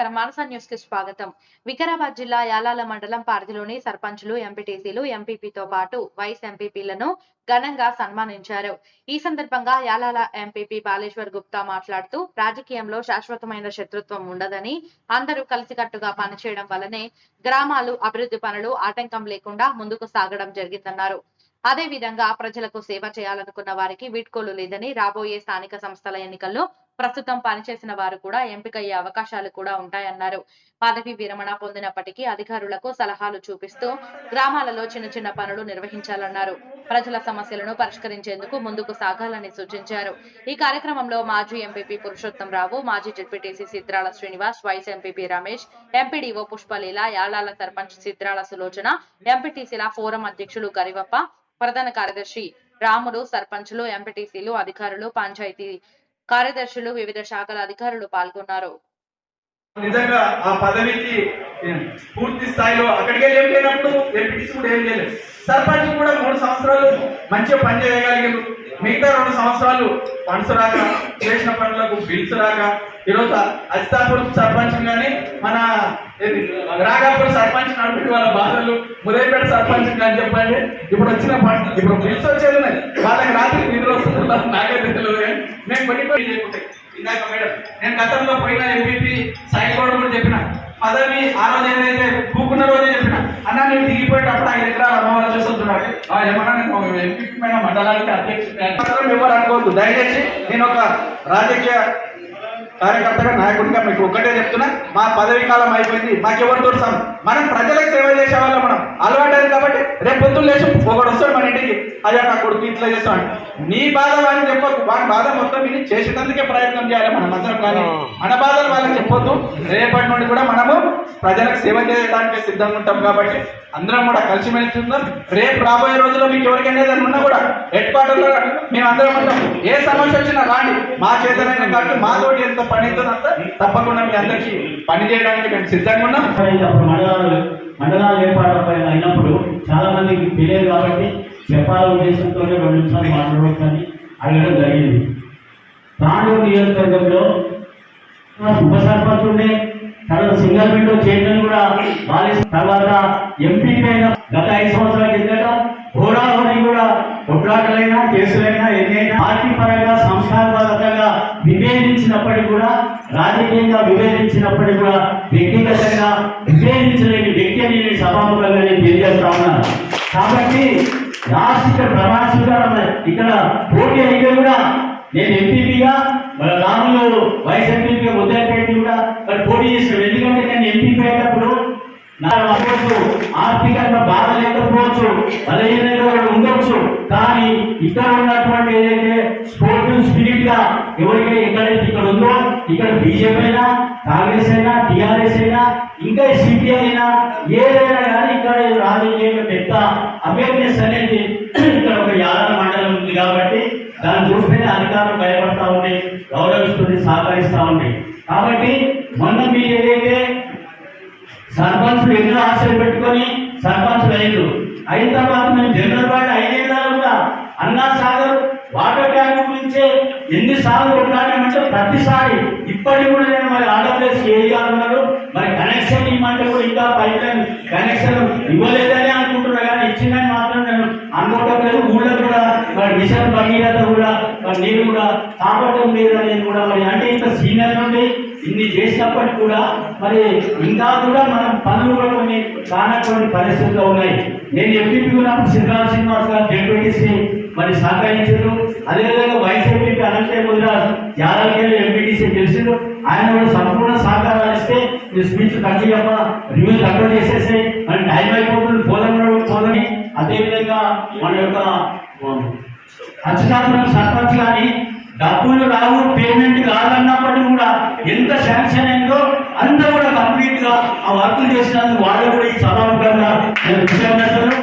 నమస్కారం మానస న్యూస్కి స్వాగతం. వికారాబాద్ జిల్లా యాలాల మండలం పరిధిలోని సర్పంచ్లు ఎంపీటీసీలు ఎంపీపీతో పాటు వైస్ ఎంపీపీలను ఘనంగా సన్మానించారు. ఈ సందర్భంగా యాలాల ఎంపీపీ బాలేశ్వర్ గుప్తా మాట్లాడుతూ రాజకీయంలో శాశ్వతమైన శత్రుత్వం ఉండదని అందరూ కలిసికట్టుగా పనిచేయడం వల్లనే గ్రామాలు అభివృద్ధి పనులు ఆటంకం లేకుండా ముందుకు సాగడం జరిగిందన్నారు. అదే విధంగా ప్రజలకు సేవ చేయాలనుకున్న వారికి వీడ్కోలు లేదని రాబోయే స్థానిక సంస్థల ఎన్నికల్లో ప్రస్తుతం పనిచేసిన వారు కూడా ఎంపికయ్యే అవకాశాలు కూడా ఉంటాయన్నారు. పదవి విరమణ పొందినప్పటికీ అధికారులకు సలహాలు చూపిస్తూ గ్రామాలలో చిన్న చిన్న పనులు నిర్వహించాలన్నారు. ప్రజల సమస్యలను పరిష్కరించేందుకు ముందుకు సాగాలని సూచించారు. ఈ కార్యక్రమంలో మాజీ M P P Purushotham Rao మాజీ Z P T C Sidrala Srinivas vice M P P Ramesh M P D O Pushpaleela Yalala sarpanch Sidrala Sulochana ఎంపీటీసీల forum అధ్యక్షులు గరివప్ప ప్రధాన కార్యదర్శి రాములు సర్పంచ్లు ఎంపీటీసీలు అధికారులు పంచాయతీ కార్యదర్శులు వివిధ శాఖల అధికారులు పాల్గొన్నారు. నిజంగా ఆ పదవికి పూర్తి స్థాయిలో అక్కడికి వెళ్ళి ఏం లేనప్పుడు ఎంపీటీసీ కూడా ఏం చేయలేదు సర్పంచ్ కూడా మూడు సంవత్సరాలు మంచిగా పని చేయగలిగారు. మిగతా రెండు సంవత్సరాలు ఫండ్స్ రాక చేసిన పనులకు బిల్స్ రాక ఈరోజు అజితాపూర్ సర్పంచ్ కానీ మన ఏది, రాగాపూర్ సర్పంచ్ నడిపి వాళ్ళ బాధలు ఉదయపేట సర్పంచ్ కానీ చెప్పండి. ఇప్పుడు వచ్చిన ఫండ్ ఇప్పుడు బిల్స్ వచ్చేది ఉన్నాయి. వాళ్ళకి రాత్రి నిధులు వస్తున్నారు నాకే నిధులు నేను మేము కొన్ని కొన్ని ఇందాక మేడం నేను గతంలో పోయిన ఎంపీపీ సైన్ బోర్డు కూడా చెప్పిన. పదవి ఆ రోజు ఏదైతే పూకున్న రోజే చెప్పిన అన్న నేను దిగిపోయేటప్పుడు ఐదు ఎకరాలు అమ్మవారు చూస్తున్నాడు ఏమన్నా మండలానికి అధ్యక్షుడు ఎవరు అనుకోవద్దు దయచేసి నేను ఒక రాజకీయ కార్యకర్తగా నాయకుడిగా మీకు ఒక్కటే చెప్తున్నా మా పదవి కాలం అయిపోయింది మాకెవరు దొరుకుతాం మనం ప్రజలకు సేవ చేసే వాళ్ళం మనం. అలవాటు కాబట్టి రేపు పొద్దున్న లేచి ఒకడు వస్తాడు మన ఇంటికి. అదే నా కొడుకు ఇట్లా చేస్తాడు. నీ బాధ వాడిని చెప్పొద్దు వాడి బాధ మొత్తం విని చేసేటందుకే ప్రయత్నం చేయాలి మనం అందరం కానీ. మన బాధలు వాళ్ళకి చెప్పొద్దు. రేపటి నుండి కూడా మనము ప్రజలకు సేవ చేయడానికి సిద్ధంగా ఉంటాం కాబట్టి అందరం కూడా కలిసిమెలిసి ఉందాం. రేపు రాబోయే రోజుల్లో మీకు ఎవరికైనా ఏదైనా ఉన్నా కూడా హెడ్ క్వార్టర్లో మేము అందరం ఉంటాం. ఏ సమస్య వచ్చినా రాండి. మా చేతనైనా కాబట్టి మాతోటి ఎంత పని అవుతుందో అంత తప్పకుండా మీ అందరికీ పని చేయడానికి మేము సిద్ధంగా ఉన్నాం. మండలాలు మండలాలు ఏర్పాటు పైన అయినప్పుడు చాలా మందికి తెలియదు కాబట్టి చెప్పాల ఉద్దేశంతోనే రెండు నిమిషాలు మాట్లాడవచ్చని అడగడం జరిగింది. తాండూరు నియోజకవర్గంలో ఉప సర్పంచ్ ఉండే తర్వాత సింగల్ విండో చైర్మన్ కూడా వాళ్ళ తర్వాత ఎంపీ అయిన గత ఐదు సంవత్సరాల కిందట హోరాహోరీ కూడా కొట్లాటలైనా కేసులైనా రాజకీయంగా విభేదించినప్పటికీ కూడా వ్యక్తిగతంగా విభేదించలేని వ్యక్తి అని నేను సభాముఖంగా నేను తెలియజేస్తా ఉన్నాను. కాబట్టి రాష్ట్ర ఇక్కడ ఇక్కడ పోటీ అయితే కూడా నేను ఎంపీపీగా మన రాములు వైస్ ఎంపీపీగా ముద్దాయిపేట కూడా మరి పోటీ చేస్తున్నాడు. ఎందుకంటే నేను ఎంపీపీ అయినప్పుడు నా అవ్వచ్చు ఆర్థికంగా బాధ లేకపోవచ్చు బలహీనంగా ఉండొచ్చు కానీ ఇక్కడ ఉన్నటువంటి ఏదైతే స్పోర్టివ్ స్పిరిట్గా ఎవరికైతే ఎక్కడైతే ఇక్కడ ఉందో ఇక్కడ బీజేపీ అయినా కాంగ్రెస్ అయినా టీఆర్ఎస్ అయినా ఇంకా సిపిఐ అయినా ఏదైనా కానీ ఇక్కడ రాజకీయంగా పెద్ద అవేర్నెస్ అనేది ఇక్కడ ఒక యాదవ మండలం ఉంది కాబట్టి దాన్ని చూస్తేనే అధికారులు భయపడతా ఉన్నాయి గౌరవిస్తుంది సహకరిస్తా ఉన్నాయి కాబట్టి మొన్న మీరు ఏదైతే సర్వ ఎన్నో ఆశలు పెట్టుకొని సర్పంచ్ అయ్యారు? అయిన తర్వాత మేము జనరల్ వార్డు ఐదేళ్ళ కూడా అన్నా సాగర్ వాటర్ ట్యాంక్ గురించే ఎన్ని సార్లు కొట్లాడామంటే ప్రతిసారి ఇప్పటికి కూడా నేను మరి ఆంధ్రప్రదేశ్ ఏరియా ఉన్నారు మరి కనెక్షన్ ఇవ్వమంటే కూడా ఇంకా పైప్ లైన్ కనెక్షన్ ఇవ్వలేదని అనుకుంటున్నా కానీ ఇచ్చిందని మాత్రం నేను అనుకోవటం లేదు. ఊళ్ళో కూడా మరి మిషన్ భగీరథ కూడా మరి నేను కూడా కావటం లేదని కూడా మరి అంటే ఇంత సీనియర్ నుండి ఇన్ని చేసినప్పటికీ కూడా మరి ఇంకా కూడా మనం పనులు కూడా కొన్ని కానటువంటి పరిస్థితులు ఉన్నాయి. నేను ఎంపీపీ ఉన్నప్పుడు సిద్ధార్థ శ్రీనివాస్ గారు జడ్పీటీసీ మరి సహకరించారు. అదేవిధంగా వైస్ ఎంపీపీ అనంతే ముద్ర యాదవ్కేళ్ళు ఎంపీటీసీ తెలిసిండు ఆయన కూడా సంపూర్ణ సహకారాలు ఇస్తే మీ స్పీచ్ తగ్గియమ్మ రివ్యూ తక్కువ అచ్యుతాపురం సర్పంచ్ కానీ డబ్బులు రావు పేమెంట్ కాదన్నప్పటికీ కూడా ఎంత శాంక్షన్ అయిందో అంతా కూడా కంప్లీట్గా ఆ వర్కులు చేసినందుకు వాళ్ళు కూడా ఈ సభాముఖంగా